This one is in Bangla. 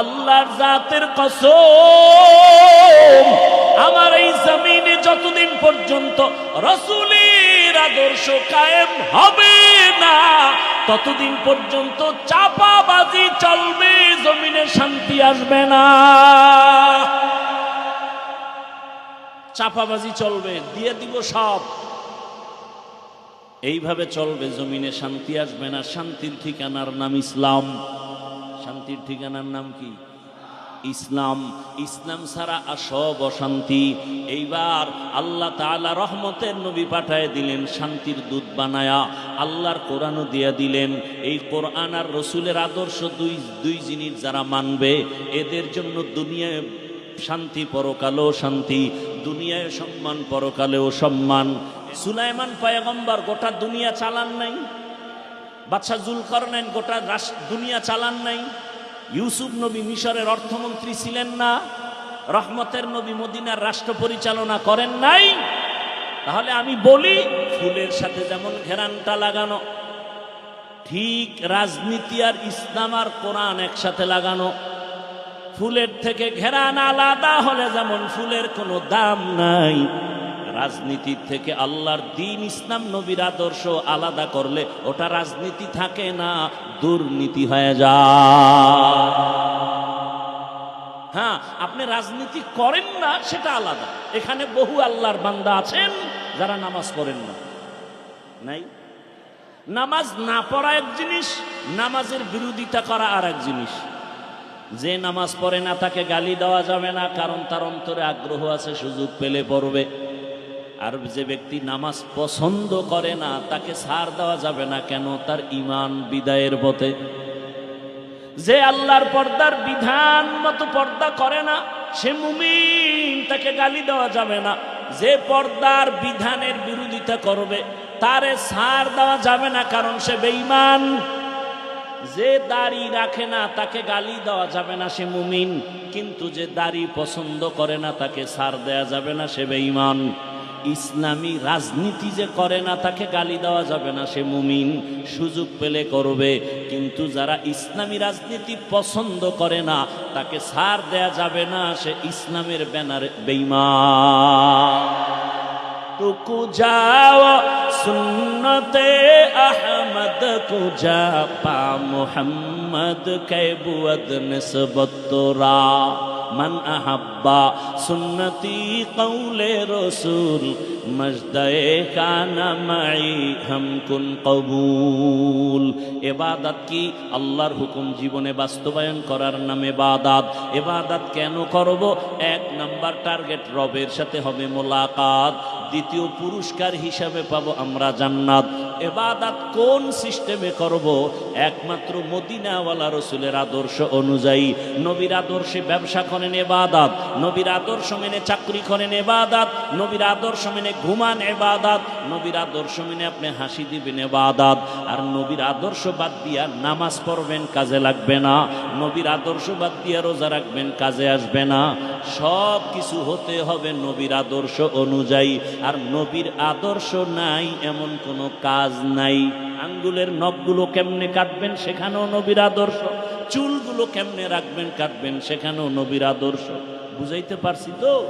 আল্লাহর জাতের কসম, আমার এই জমিনে যতদিন পর্যন্ত রসুলের আদর্শ কায়েম হবে না, ততদিন পর্যন্ত চাপাবাজি চলবে, জমিনে শান্তি আসবে না। চাপাবাজি চলবে, দিয়ে দিব সব। এইভাবে চলবে, জমিনে শান্তি আসবে না, শান্তির ঠিকানার নাম ইসলাম। শান্তির ঠিকানার নাম কি? ইসলাম। ইসলাম ছাড়া সব অশান্তি। এইবার আল্লাহ তাআলা রহমতের নবী পাঠায় দিলেন, শান্তির দুধ বানায়া আল্লাহর কোরআনও দিয়া দিলেন। এই কোরআন আর রসুলের আদর্শ দুই দুই জিনিস যারা মানবে, এদের জন্য দুনিয়ায় শান্তি পরকালেও শান্তি, দুনিয়ায় সম্মান পরকালেও সম্মান। সুলাইমান পায়গম্বর গোটা দুনিয়া চালান নাই? বাদশাহ জুলকরনাইন গোটা রাস- দুনিয়া চালান নাই। ইউসুফ নবী মিশরের অর্থমন্ত্রী ছিলেন না। রহমতের নবী মদিনার রাষ্ট্র পরিচালনা করেন নাই। তাহলে আমি বলি, ফুলের সাথে যেমন ঘেরানটা লাগানো, ঠিক রাজনীতি আর ইসলাম আর কোরআন একসাথে লাগানো। ফুলের থেকে ঘেরান আলাদা হলে যেমন ফুলের কোনো দাম নাই। রাজনীতির থেকে আল্লাহর দিন ইসলাম নবীর আদর্শ আলাদা করলে ওটা রাজনীতি থাকে না, দুর্নীতি হয়ে যায়। হ্যাঁ আপনি রাজনীতি করেন না, সেটা আলাদা। এখানে বহু আল্লাহর বান্দা আছেন, যারা নামাজ পড়েন না। নাই? নামাজ না পড়া এক জিনিস, নামাজের বিরোধিতা করা আর এক জিনিস। যে নামাজ পড়ে না, তাকে গালি দেওয়া যাবে না, কারণ তার অন্তরে আগ্রহ আছে, সুযোগ পেলে পড়বে। আর যে ব্যক্তি নামাজ পছন্দ করে না, তাকে সার দেওয়া যাবে না কেন? তার ইমান বিদায়ের পথে। যে আল্লাহর পর্দার বিধান মতো পর্দা করে না, সে মুমিন, তাকে গালি দেওয়া যাবে না। যে পর্দার বিধানের বিরোধিতা করবে, তারে সার দেওয়া যাবে না, কারণ সে বেঈমান। যে দাড়ি রাখে না, তাকে গালি দেওয়া যাবে না, সে মুমিন। কিন্তু যে দাড়ি পছন্দ করে না, তাকে সার দেওয়া যাবে না, সে বেঈমান। ইসলামী রাজনীতি যে করে না, তাকে গালি দেওয়া যাবে না। সে মুমিন, সুযোগ পেলে করবে। কিন্তু যারা ইসলামী রাজনীতি পছন্দ করে না, তাকে সার দেয়া যাবে না। সে ইসলামের ব্যানারে বেইমা টুকু যাও সুন্নতে আহমদ কুজা পা মোহাম্মদ কেবুয়দ নিসবতরা মান আহাব্বা সুন্নতি কৌলে রসুল মজদায়ে কানামাই হামকুন কবুল। এবাদত কি? আল্লাহর হুকুম জীবনে বাস্তবায়ন করার নামে বাদাত। এবাদাত কেন করব? এক নাম্বার টার্গেট রবের সাথে হবে মোলাকাত। দ্বিতীয় পুরস্কার হিসাবে পাবো আমরা জান্নাত। এবাদাত কোন সিস্টেমে করব? একমাত্র মদিনাওয়ালা রসুলের আদর্শ অনুযায়ী। নবীর আদর্শে ব্যবসা করেন এবাদাত, নবীর আদর্শ মেনে চাকরি করেন এবাদাত, নবীর আদর্শ মেনে ঘুমান এবাদাত নবীর আদর্শ মেনে আপনি হাসি দিবেন, এবাদাত। আর নবীর আদর্শ বাদ দিয়া নামাজ পড়বেন, কাজে লাগবে না। নবীর আদর্শ বাদ দিয়া রোজা রাখবেন, কাজে আসবে না। সব কিছু হতে হবে নবীর আদর্শ অনুযায়ী। আর নবীর আদর্শ নাই, এমন কোনো কাজ নাই। আঙ্গুলের নখগুলো কেমনে কাটবেন, সেখানেও নবীর আদর্শ। চুলগুলো কেমনে রাখবেন, কাটবেন, সেখানেও নবীর আদর্শ। বুঝাইতে পারছি তো?